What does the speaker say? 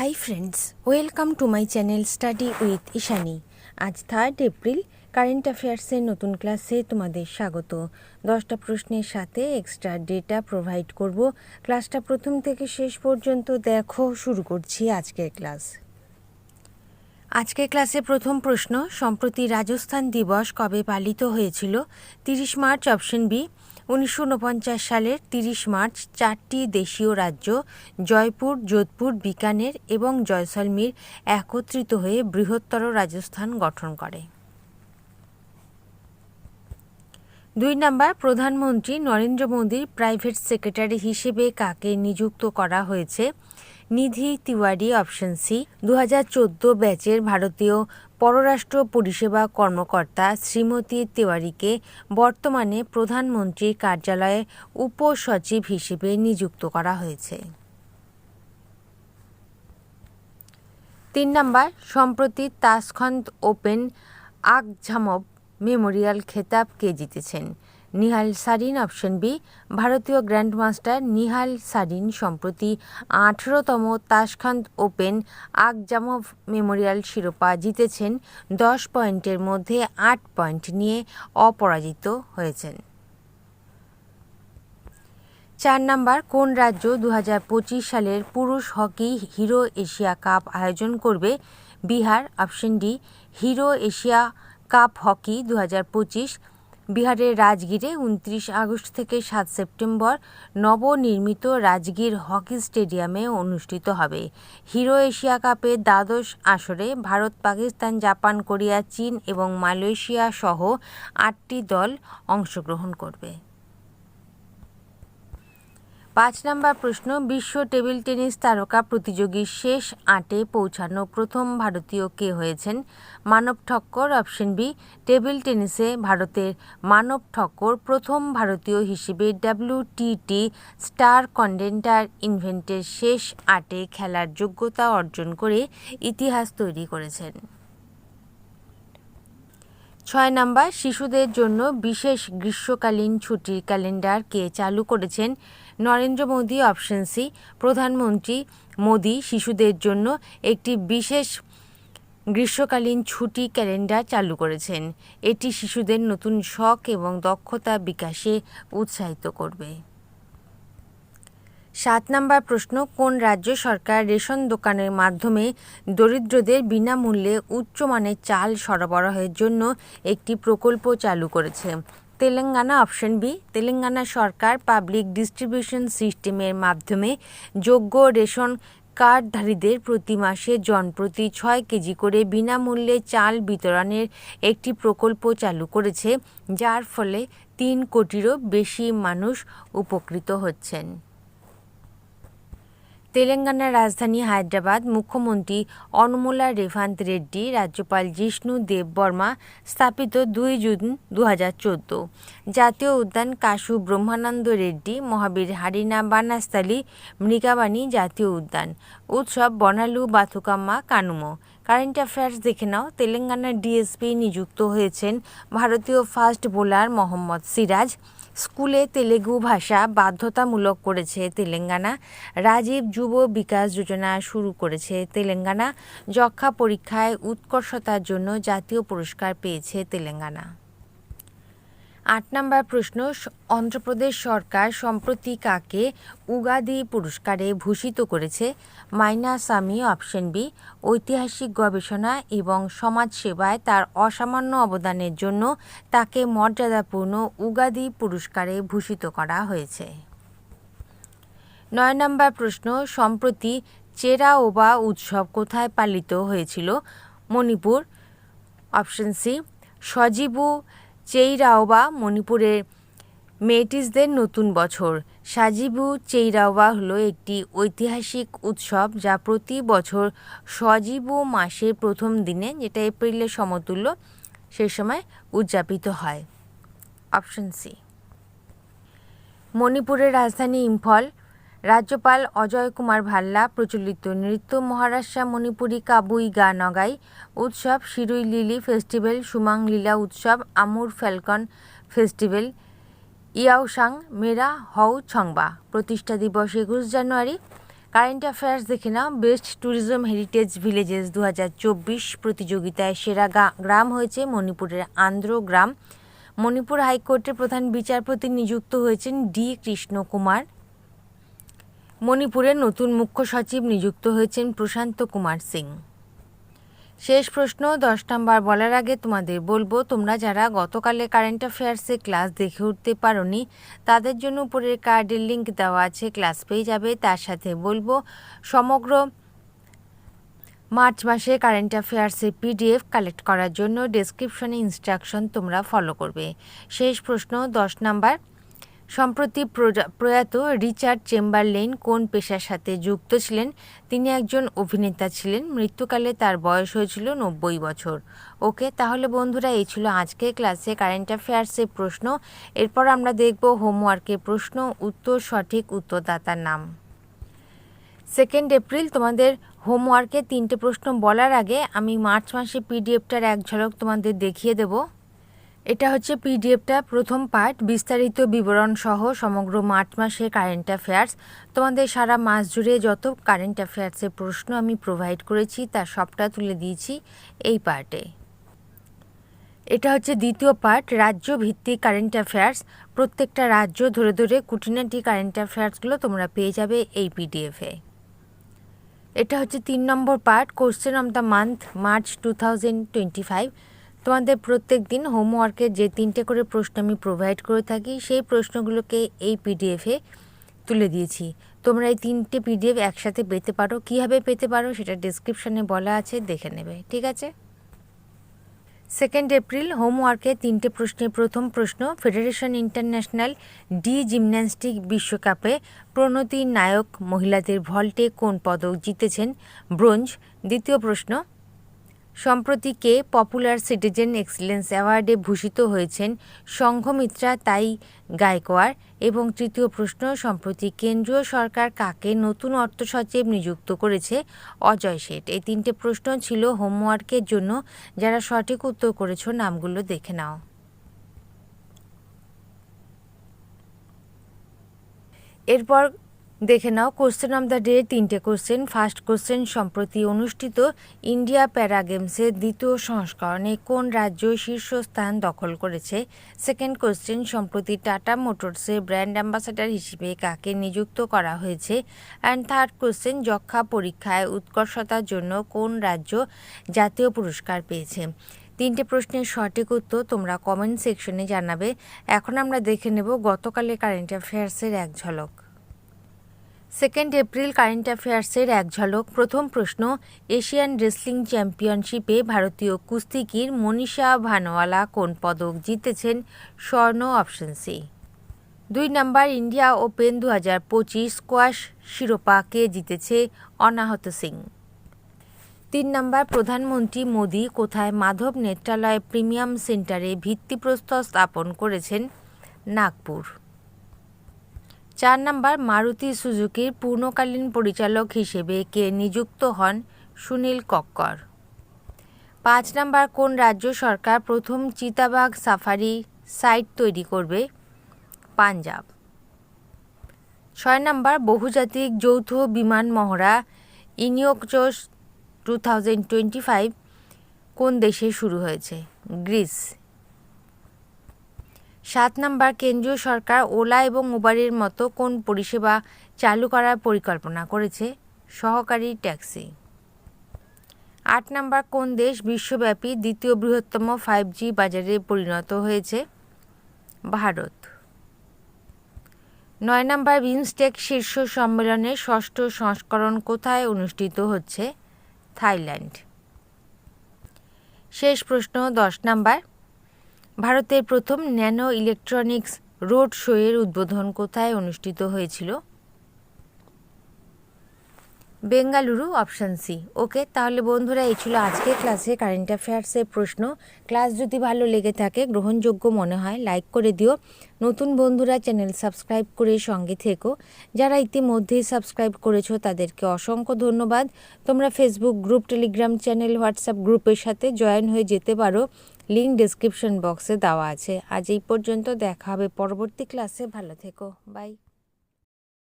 Hi friends welcome to my channel study with Ishani আজ third April current অ্যাফেয়ার্সের নতুন ক্লাসে তোমাদের স্বাগত। দশটা প্রশ্নের সাথে এক্সট্রা ডেটা প্রোভাইড করব। ক্লাসটা প্রথম থেকে শেষ পর্যন্ত দেখো, শুরু করছি আজকের ক্লাস আজকের ক্লাসে প্রথম প্রশ্ন, সম্প্রতি রাজস্থান দিবস কবে পালিত হয়েছিল? তিরিশ মার্চ অপশন বি উনিশশো উনপঞ্চাশ সালের তিরিশ মার্চ চারটি দেশীয় রাজ্য, জয়পুর, যোধপুর, বিকানের এবং জয়সলমীর একত্রিত হয়ে বৃহত্তর রাজস্থান গঠন করে। দুই নম্বর, প্রধানমন্ত্রী নরেন্দ্র মোদীর প্রাইভেট সেক্রেটারি হিসেবে কাকে নিযুক্ত করা হয়েছে? নিধি তিওয়ারি অপশন সি দু হাজার চোদ্দ ব্যাচের ভারতীয় পররাষ্ট্র পরিষেবা কর্মকর্তা শ্রীমতী তিওয়ারিকে বর্তমানে প্রধানমন্ত্রীর কার্যালয়ে উপসচিব হিসেবে নিযুক্ত করা হয়েছে। তিন নম্বর, সম্প্রতি তাসখন্দ ওপেন আকঝামব মেমোরিয়াল খেতাব কে জিতেছেন? নিহাল সারিন, অপশন বি, ভারতীয় গ্র্যান্ডমাস্টার নিহাল সারিন সম্প্রতি আঠেরোতম তাসখান্ত ওপেন আকজামভ মেমোরিয়াল শিরোপা জিতেছেন, দশ পয়েন্টের মধ্যে আট পয়েন্ট নিয়ে অপরাজিত হয়েছেন। চার নাম্বার, কোন রাজ্য দু হাজার পঁচিশ সালের পুরুষ হকি হিরো এশিয়া কাপ আয়োজন করবে? Bihar, option D, Hero Asia cup hockey দু হাজার পঁচিশ বিহারের রাজগীরে উনত্রিশ আগস্ট থেকে সাত সেপ্টেম্বর নবনির্মিত রাজগীর হকি স্টেডিয়ামে অনুষ্ঠিত হবে। হিরো এশিয়া কাপের দ্বাদশ আসরে ভারত, পাকিস্তান, জাপান, কোরিয়া, চীন এবং মালয়েশিয়া সহ আটটি দল অংশগ্রহণ করবে। পাঁচ নম্বর প্রশ্ন, বিশ্ব টেবিল টেনিস তারকা প্রতিযোগীর শেষ আটে পৌঁছানো প্রথম ভারতীয় কে হয়েছেন? Manav Thakkar, option B, table টেনিসে ভারতের মানব ঠক্কর প্রথম ভারতীয় হিসেবে ডাব্লিউটিটি স্টার কন্ডেন্টার ইভেন্টের শেষ আটে খেলার যোগ্যতা অর্জন করে ইতিহাস তৈরি করেছেন। ছয় নাম্বার, শিশুদের জন্য বিশেষ গ্রীষ্মকালীন ছুটির ক্যালেন্ডার কে চালু করেছেন? নরেন্দ্র মোদী অপশন সি প্রধানমন্ত্রী মোদী শিশুদের জন্য একটি বিশেষ গ্রীষ্মকালীন ছুটি ক্যালেন্ডার চালু করেছেন। এটি শিশুদের নতুন শখ এবং দক্ষতা বিকাশে উৎসাহিত করবে। সাত নম্বর প্রশ্ন, কোন রাজ্য সরকার রেশন দোকানের মাধ্যমে দরিদ্রদের বিনামূল্যে উচ্চমানের চাল সরবরাহের জন্য একটি প্রকল্প চালু করেছে? তেলেঙ্গানা অপশন বি, তেলেঙ্গানা সরকার পাবলিক ডিস্ট্রিবিউশন সিস্টেমের মাধ্যমে যোগ্য রেশন কার্ডধারীদের প্রতি মাসে জনপ্রতি ছয় কেজি করে বিনামূল্যে চাল বিতরণের একটি প্রকল্প চালু করেছে, যার ফলে তিন কোটিরও বেশি মানুষ উপকৃত হচ্ছেন। তেলেঙ্গানার রাজধানী হায়দ্রাবাদ মুখ্যমন্ত্রী অনুমোলা রেভান্ত রেড্ডি, রাজ্যপাল জিষ্ণু দেব বর্মা স্থাপিত দুই জুন দু হাজার চোদ্দ। জাতীয় উদ্যান কাশু ব্রহ্মানন্দ রেড্ডি, মহাবীর হারিনা বানাস্তালি মৃগাবাণী জাতীয় উদ্যান। উৎসব বনালু বাথুকাম্মা কানুমো। কারেন্ট অ্যাফেয়ার্স দেখে নাও, তেলেঙ্গানার ডিএসপি নিযুক্ত হয়েছেন ভারতীয় ফাস্ট বোলার মোহাম্মদ সিরাজ। স্কুলে তেলেগু ভাষা বাধ্যতামূলক করেছে তেলেঙ্গানা। রাজীব যুব বিকাশ যোজনা শুরু করেছে তেলেঙ্গানা। যক্ষা পরীক্ষায় উৎকর্ষতার জন্য জাতীয় পুরস্কার পেয়েছে তেলেঙ্গানা। আট নম্বর প্রশ্ন, অন্ধ্রপ্রদেশ সরকার সম্প্রতি কাকে উগাদি পুরস্কারে ভূষিত করেছে? মাইনা সামি অপশন বি, ঐতিহাসিক গবেষণা এবং সমাজসেবায় তার অসামান্য অবদানের জন্য তাকে মর্যাদাপূর্ণ উগাদি পুরস্কারে ভূষিত করা হয়েছে। নয় নম্বর প্রশ্ন, সম্প্রতি চেরা ওবা উৎসব কোথায় পালিত হয়েছিল? মণিপুর। অপশন সি, সজীবু চেইরাওবা মণিপুরের মেটিসদের নতুন বছর। সাজিবু চেইরাওবা হলো একটি ঐতিহাসিক উৎসব যা প্রতি বছর সজীবু মাসের প্রথম দিনে, যেটা এপ্রিলের সমতুল্য, সে সময় উদযাপিত হয়। Option C. মণিপুরের রাজধানী ইম্ফল রাজ্যপাল অজয় কুমার ভাল্লা, প্রচলিত নৃত্য মহারাষ্ট্র, মণিপুরী, কাবুই, গা নগাই উৎসব, শিরুই লিলি ফেস্টিভ্যাল, সুমাং লীলা উৎসব, আমুর ফ্যালকন ফেস্টিভ্যাল, ইয়াওসাং মেরা হউ ছংবা। প্রতিষ্ঠা দিবস একুশ জানুয়ারি। কারেন্ট অ্যাফেয়ার্স দেখে নাও। বেস্ট ট্যুরিজম হেরিটেজ ভিলেজেস দু হাজার চব্বিশ প্রতিযোগিতায় সেরা গ্রাম হয়েছে মণিপুরের আন্ধ্র গ্রাম। মণিপুর হাইকোর্টের প্রধান বিচারপতি নিযুক্ত হয়েছেন ডি কৃষ্ণ কুমার মণিপুরের নতুন মুখ্য সচিব নিযুক্ত হয়েছেন প্রশান্ত কুমার সিং। শেষ প্রশ্ন, দশ নাম্বার বলার আগে তোমাদের বলব, তোমরা যারা গতকালে কারেন্ট অ্যাফেয়ার্সে ক্লাস দেখে উঠতে পারোনি, তাদের জন্য উপরের কার্ডের লিঙ্ক দেওয়া আছে, ক্লাস পেয়ে যাবে। তার সাথে বলব, সমগ্র মার্চ মাসে কারেন্ট অ্যাফেয়ার্সের পিডিএফ কালেক্ট করার জন্য ডেসক্রিপশনে ইনস্ট্রাকশন তোমরা ফলো করবে। শেষ প্রশ্ন, দশ নাম্বার সম্প্রতি প্রয়াত রিচার্ড চেম্বারলেন কোন পেশার সাথে যুক্ত ছিলেন, তিনি একজন অভিনেতা ছিলেন, মৃত্যুকালে তার বয়স হয়েছিল নব্বই বছর। ওকে, তাহলে বন্ধুরা, এই ছিল আজকের ক্লাসে কারেন্ট অ্যাফেয়ার্সের প্রশ্ন। এরপর আমরা দেখব হোমওয়ার্কের প্রশ্ন, উত্তর, সঠিক উত্তরদাতার নাম। সেকেন্ড এপ্রিল, তোমাদের হোমওয়ার্কে তিনটে প্রশ্ন বলার আগে আমি মার্চ মাসে পিডিএফটার এক ঝলক তোমাদের দেখিয়ে দেব। এটা হচ্ছে পিডিএফটা প্রথম পার্ট বিস্তারিত বিবরণ সহ সমগ্র মার্চ মাসে কারেন্ট অ্যাফেয়ার্স তোমাদের সারা মাস জুড়ে যত কারেন্ট অ্যাফেয়ার্সের প্রশ্ন আমি প্রোভাইড করেছি তার সবটা তুলে দিয়েছি এই পার্টে এটা হচ্ছে দ্বিতীয় পার্ট রাজ্য ভিত্তিক কারেন্ট অ্যাফেয়ার্স প্রত্যেকটা রাজ্য ধরে ধরে কুটিনাটি কারেন্ট অ্যাফেয়ার্সগুলো তোমরা পেয়ে যাবে এই পিডিএফে এটা হচ্ছে তিন নম্বর part question of the month March two thousand twenty five তোমাদের প্রত্যেক দিন হোমওয়ার্কের যে তিনটে করে প্রশ্ন আমি প্রোভাইড করে থাকি, সেই প্রশ্নগুলোকে এই পিডিএফে তুলে দিয়েছি। তোমরা এই তিনটে পিডিএফ একসাথে পেতে পারো। কীভাবে পেতে পারো সেটা ডিসক্রিপশানে বলা আছে, দেখে নেবে। ঠিক আছে? সেকেন্ড এপ্রিল হোমওয়ার্কে তিনটে প্রশ্নের প্রথম প্রশ্ন ফেডারেশন ইন্টারন্যাশনাল ডি জিমন্যাস্টিক বিশ্বকাপে প্রণতি নায়ক মহিলাদের ভল্টে কোন পদক জিতেছেন? ব্রোঞ্জ। দ্বিতীয় প্রশ্ন সম্প্রতি কে পপুলার সিটিজেন এক্সিলেন্স অ্যাওয়ার্ডে ভূষিত হয়েছেন সংঘমিত্রা তাই গায়কোয়াড় এবং তৃতীয় প্রশ্ন, সম্প্রতি কেন্দ্রীয় সরকার কাকে নতুন অর্থ সচিব নিযুক্ত করেছে? অজয় শেঠ। এই তিনটে প্রশ্ন ছিল হোমওয়ার্কের জন্য। যারা সঠিক উত্তর করেছ, নামগুলো দেখে নাও। এরপর দেখে নাও কোশ্চেন অফ দ্য ডে তিনটে কোশ্চেন ফার্স্ট কোশ্চেন সম্প্রতি অনুষ্ঠিত ইন্ডিয়া প্যারা গেমসের দ্বিতীয় সংস্করণে কোন রাজ্য শীর্ষস্থান দখল করেছে? সেকেন্ড কোশ্চেন সম্প্রতি টাটা মোটরসের ব্র্যান্ড অ্যাম্বাসাডার হিসেবে কাকে নিযুক্ত করা হয়েছে? অ্যান্ড থার্ড কোশ্চেন যক্ষা পরীক্ষায় উৎকর্ষতার জন্য কোন রাজ্য জাতীয় পুরস্কার পেয়েছে? তিনটে প্রশ্নের সঠিক উত্তর তোমরা কমেন্ট সেকশনে জানাবে। এখন আমরা দেখে নেব গতকালের কারেন্ট অ্যাফেয়ার্সের এক ঝলক। সেকেন্ড এপ্রিল কারেন্ট অ্যাফেয়ার্সের এক ঝলক। প্রথম প্রশ্ন, এশিয়ান রেসলিং চ্যাম্পিয়নশিপে ভারতীয় কুস্তিগির মনীষা ভানওয়ালা কোন পদক জিতেছেন? স্বর্ণ অপশন সি। দুই নম্বর, ইন্ডিয়া ওপেন দু হাজার পঁচিশ স্কোয়াশ শিরোপা কে জিতেছে? অনাহত সিং। তিন নম্বর, প্রধানমন্ত্রী মোদী কোথায় মাধব নেত্রালয় প্রিমিয়াম সেন্টারে ভিত্তিপ্রস্তর স্থাপন করেছেন? নাগপুর। চার নম্বর, মারুতি সুজুকির পূর্ণকালীন পরিচালক হিসেবে কে নিযুক্ত হন সুনীল কক্কর। পাঁচ নম্বর, কোন রাজ্য সরকার প্রথম চিতাবাঘ সাফারি সাইট তৈরি করবে? পাঞ্জাব। ছয় নম্বর, বহুজাতিক যৌথ বিমান মহড়া Iniochos two thousand twenty five কোন দেশে শুরু হয়েছে? গ্রিস। সাত নাম্বার কেন্দ্রীয় সরকার ওলা এবং উবারের মতো কোন পরিষেবা চালু করার পরিকল্পনা করেছে? সহকারী ট্যাক্সি। আট নাম্বার কোন দেশ বিশ্বব্যাপী দ্বিতীয় বৃহত্তম ফাইভ জি বাজারে পরিণত হয়েছে? ভারত। নয় নাম্বার বিমস্টেক শীর্ষ সম্মেলনের ষষ্ঠ সংস্করণ কোথায় অনুষ্ঠিত হচ্ছে? থাইল্যান্ড। শেষ প্রশ্ন দশ নাম্বার। ভারতের প্রথম ন্যানো ইলেকট্রনিক্স রোড শোয়ের উদ্বোধন কোথায় অনুষ্ঠিত হয়েছিল? Bengaluru, option C. ওকে, তাহলে বন্ধুরা, এই ছিল আজকের ক্লাসে কারেন্ট অ্যাফেয়ার্সের প্রশ্ন। ক্লাস যদি ভালো লেগে থাকে, গ্রহণযোগ্য মনে হয়, লাইক করে দিও। নতুন বন্ধুরা, চ্যানেল সাবস্ক্রাইব করে সঙ্গে থেকো। যারা ইতিমধ্যেই সাবস্ক্রাইব করেছ, তাদেরকে অসংখ্য ধন্যবাদ। তোমরা Facebook group Telegram channel WhatsApp গ্রুপের সাথে জয়েন হয়ে যেতে পারো। লিঙ্ক ডিসক্রিপশন বক্সে দেওয়া আছে। আজ এই পর্যন্ত দেখা হবে পরবর্তী ক্লাসে ভালো থেকো। বাই